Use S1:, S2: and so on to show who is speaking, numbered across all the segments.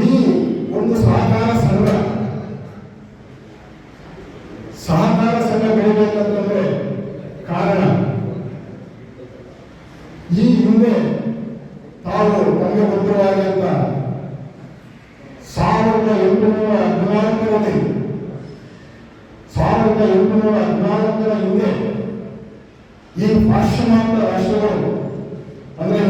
S1: ಈ ಒಂದು ಸಹಕಾರ ಸಂಘ. ಸಹಕಾರ ಸಂಘ ಬೆಳಿಬೇಕಂತಂದ್ರೆ ಕಾರಣ. ಈ ಹಿಂದೆ ತಾವು ತಮಗೆ ಗೊತ್ತಿರುವಾಗಂತ ಸಾವಿರದ ಎಂಟುನೂರ ಹದಿನಾಲ್ಕರಲ್ಲಿ, ಸಾವಿರದ ಎಂಟುನೂರ ಹದಿನಾಲ್ಕರ ಹಿಂದೆ ಈ ಪಾಶ್ಚಿಮಾತ್ಯ ರಾಷ್ಟ್ರಗಳು ಅಂದ್ರೆ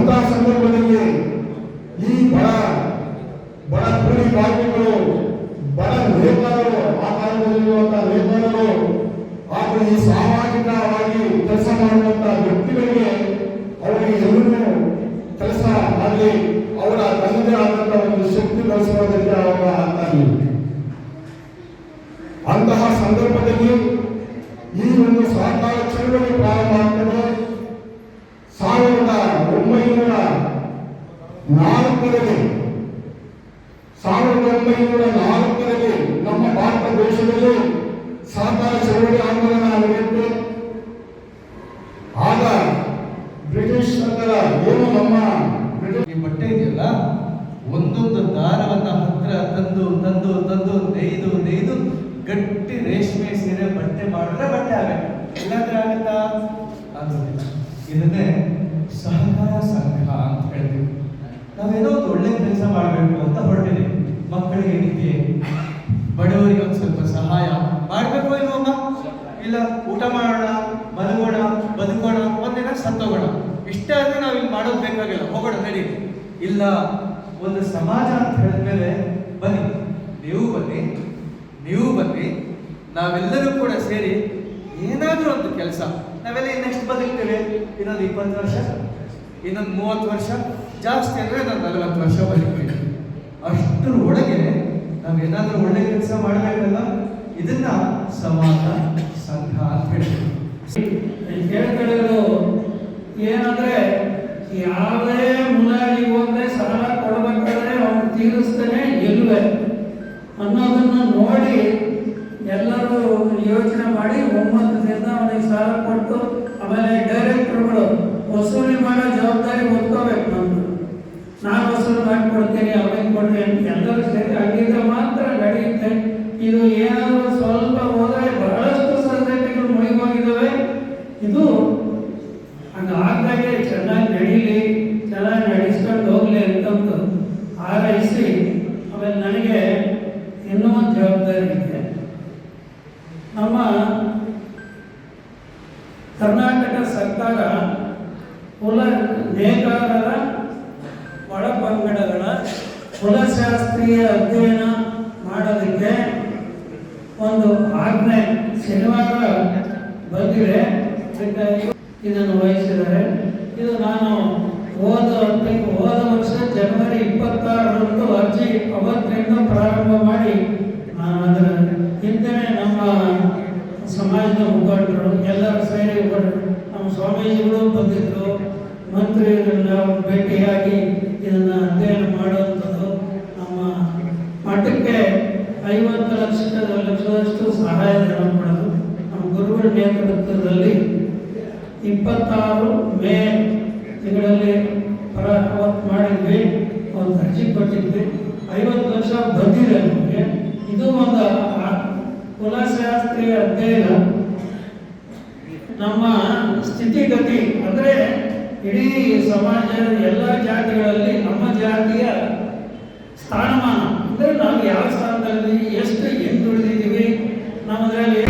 S1: ಅಂತ ಸಂದರ್ಭದಲ್ಲಿ ಈ ಬಡ ಬಡ ಕೂಲಿ ಕಾರ್ಮಿಕರು, ಬಡ ನೇತಾರರು ಆ ಕಾಲದಲ್ಲಿರುವಂತಹ ಹಾಗೂ ಈ ಸಾಮಾಜಿಕವಾಗಿ ಕೆಲಸ ಮಾಡುವಂತಹ ವ್ಯಕ್ತಿಗಳಿಗೆ ಅವರಿಗೆ ಎಲ್ಲರೂ ಕೆಲಸ ಆಗಲಿ, ಅವರ ತಂದೆ ಆದಂತಹ ಒಂದು ಶಕ್ತಿ ಬೆಳೆಸುವುದಕ್ಕೆ ಅವರ ಅಂತ ಅಂತಹ ಸಂದರ್ಭದಲ್ಲಿ ನಮ್ಮ ಭಾರತ ದೇಶದಲ್ಲಿ ಸಹಕಾರ ಚಳವಳಿ ಆಂದೋಲನ ನಡೆಯುತ್ತೆ ಆಗ ಬ್ರಿಟಿಷ್ ಸರ್ಕಾರ ಏನು ನಮ್ಮ
S2: ಬಟ್ಟೆ ಇದೆಯಲ್ಲ? ಒಂದೊಂದು ದಾರವನ್ನ ಹತ್ರ ತಂದು ತಂದು ತಂದು, ನೇಯ್ದು ನೇಯ್ದು ಗಟ್ಟಿ ರೇಷ್ಮೆ ಸೀರೆ ಬಟ್ಟೆ ಮಾಡಿದ್ರೆ ಬಟ್ಟೆ ಆಗತ್ತೆ. ಇಲ್ಲಾಂದ್ರೆ ಆಗತ್ತಾ? ಆಗೋದಿಲ್ಲ. ಇದನ್ನೇ ಸಹಕಾರ ಸಂಘ ಅಂತ ಹೇಳ್ತೀವಿ. ನಾವೇನೋ ಒಂದು ಒಳ್ಳೆ ಕೆಲಸ ಮಾಡಬೇಕು ಅಂತ ಹೊರಟಿದ್ದೀವಿ. ಮಕ್ಕಳಿಗೆ ವಿದ್ಯೆ ಬಡವರಿಗೆ ಒಂದು ಸ್ವಲ್ಪ ಸಹಾಯ. ಮಾಡಬೇಕು ಇಲ್ವಮ್ಮ ಇಲ್ಲ, ಊಟ ಮಾಡೋಣ, ಮಲಗೋಣ, ಬದುಕೋಣ, ಒಂದಿನ ಸತ್ತೋಗೋಣ. ಇಷ್ಟೇ ಆದ್ರೆ ನಾವು ಇಲ್ಲಿ ಮಾಡೋದು ಬೇಕಾಗಿಲ್ಲ. ಹೋಗೋಣ, ನಡಿ. ಇಲ್ಲ, ಒಂದು ಸಮಾಜ ಅಂತ ಹೇಳಿದ್ಮೇಲೆ ಬನ್ನಿ. ನೀವು ಬನ್ನಿ. ನೀವು ಬನ್ನಿ. ನಾವೆಲ್ಲರೂ ಕೂಡ ಸೇರಿ ಏನಾದರೂ ಒಂದು ಕೆಲಸ. ನಾವೆಲ್ಲ ಇನ್ನೆಷ್ಟು ಬದುಕ್ತೇವೆ? ಇನ್ನೊಂದು ಇಪ್ಪತ್ತು ವರ್ಷ? ಇನ್ನೊಂದು ಮೂವತ್ತು ವರ್ಷ? ಜಾಸ್ತಿ ಅಂದರೆ ಇನ್ನೊಂದು ನಲವತ್ತು ವರ್ಷ ಬದುಕ್ತೀವಿ. ಅಷ್ಟರ ಒಳಗೆ ನಾವೇನಾದ್ರೂ ಒಳ್ಳೆ ಕೆಲಸ ಮಾಡಬೇಕಲ್ಲ, ಇದನ್ನ ಸಮಾಜ ಸಂಘ ಅಂತ ಹೇಳ್ತೀವಿ.
S3: ಏನಂದ್ರೆ ಯಾವುದೇ ಮುನಾಗಿ ಹೋದ್ರೆ ಸಾಲ ಕೊಡಬೇಕಾದ್ರೆ ಅವನು ತೀರಿಸ್ತಾನೆ ಎಲ್ಲುವೆ ಅನ್ನೋದನ್ನ ನೋಡಿ ಎಲ್ಲರೂ ಯೋಚನೆ ಮಾಡಿ ಒಮ್ಮತದಿಂದ ಅವನಿಗೆ ಸಾಲ ಕೊಟ್ಟು ಆಮೇಲೆ ಡೈರೆಕ್ಟರ್ಗಳು ವಸೂಲಿ ಮಾಡೋ ಜವಾಬ್ದಾರಿ ಹೊತ್ಕೋಬೇಕು ನಮ್ದು ನಾನು ವಸೂಲು ಮಾಡಿಕೊಡ್ತೀನಿ ಅವನಿಗೆ ಕೊಡ್ತೀನಿ ಅಂತ ಎಲ್ಲರೂ ಸೇರಿ ಹಂಗಿದ್ರೆ ಮಾತ್ರ ನಡೆಯುತ್ತೆ ಇದು ಏನಾದರೂ ಸ್ವಲ್ಪ ಹೋದರೆ ಬಹಳಷ್ಟು ಸೊಸೈಟಿಗಳು ಮುಳುಗೋಗಿದ್ದಾವೆ ಇದು ಹಂಗೆ ಆಗ್ದಾಗೆ ಚೆನ್ನಾಗಿ ನಡೀಲಿ, ಚೆನ್ನಾಗಿ ನಡೆಸ್ಕೊಂಡು ಹೋಗಲಿ ಅಂತಂದು ಆರೈಸಿ ಆಮೇಲೆ ನನಗೆ ಇನ್ನೂ ಒಂದು ಜವಾಬ್ದಾರಿ ಇದೆ. ನಮ್ಮ ಕರ್ನಾಟಕ ಸರ್ಕಾರ ಕುಲ ನೇಕಾರರ ಒಳಪಂಗಡಗಳ ಕುಲಶಾಸ್ತ್ರೀಯ ಅಧ್ಯಯನ ಮಾಡೋದಕ್ಕೆ ಒಂದು ಆಜ್ಞೆ ಶನಿವಾರ ಬಂದಿದೆ. ಇದನ್ನು ವಹಿಸಿದ್ದಾರೆ. ಇದು ನಾನು ಹೋದ ಹೋದ ವರ್ಷ ಜನವರಿ ಇಪ್ಪತ್ತಾರರಂದು ಅರ್ಜಿ ಅವತ್ತಿನಿಂದ ಪ್ರಾರಂಭ ಮಾಡಿ ನಾನು ಅದರ ಹಿಂದೆ ನಮ್ಮ ಸಮಾಜದ ಮುಖಂಡರು, ಎಲ್ಲರೂ ಸೇರಿ ನಮ್ಮ ಸ್ವಾಮೀಜಿಗಳು ಬಂದಿದ್ದರು ಮಂತ್ರಿಗಳನ್ನ ಭೇಟಿಯಾಗಿ ಇದನ್ನು ಅಧ್ಯಯನ ಮಾಡುವಂಥದ್ದು ನಮ್ಮ ಮಠಕ್ಕೆ ಐವತ್ತು ಲಕ್ಷ ಲಕ್ಷದಷ್ಟು ಸಹಾಯಧನ ಕೊಡೋದು ನಮ್ಮ ಗುರುಗಳ ನೇತೃತ್ವದಲ್ಲಿ ಇಪ್ಪತ್ತಾರು ಮೇ ತಿಂಗಳಲ್ಲಿ ಮಾಡಿದ್ವಿ, ಒಂದು ಅರ್ಜಿ ಕೊಟ್ಟಿದ್ವಿ. ಐವತ್ತು ಲಕ್ಷ ಬಂದಿದೆ ನಮಗೆ. ಇದು ಒಂದು ಕುಲಶಾಸ್ತ್ರೀಯ ಅಧ್ಯಯನ. ನಮ್ಮ ಸ್ಥಿತಿಗತಿ, ಅಂದರೆ ಇಡೀ ಸಮಾಜದ ಎಲ್ಲ ಜಾತಿಗಳಲ್ಲಿ ನಮ್ಮ ಜಾತಿಯ ಸ್ಥಾನಮಾನ. ಅಂದರೆ ನಾವು ಯಾವ ಸ್ಥಾನದಲ್ಲಿ, ಎಷ್ಟು ಹಿಂದುಳಿದಿದ್ದೀವಿ, ನಮ್ಮದ್ರಲ್ಲಿ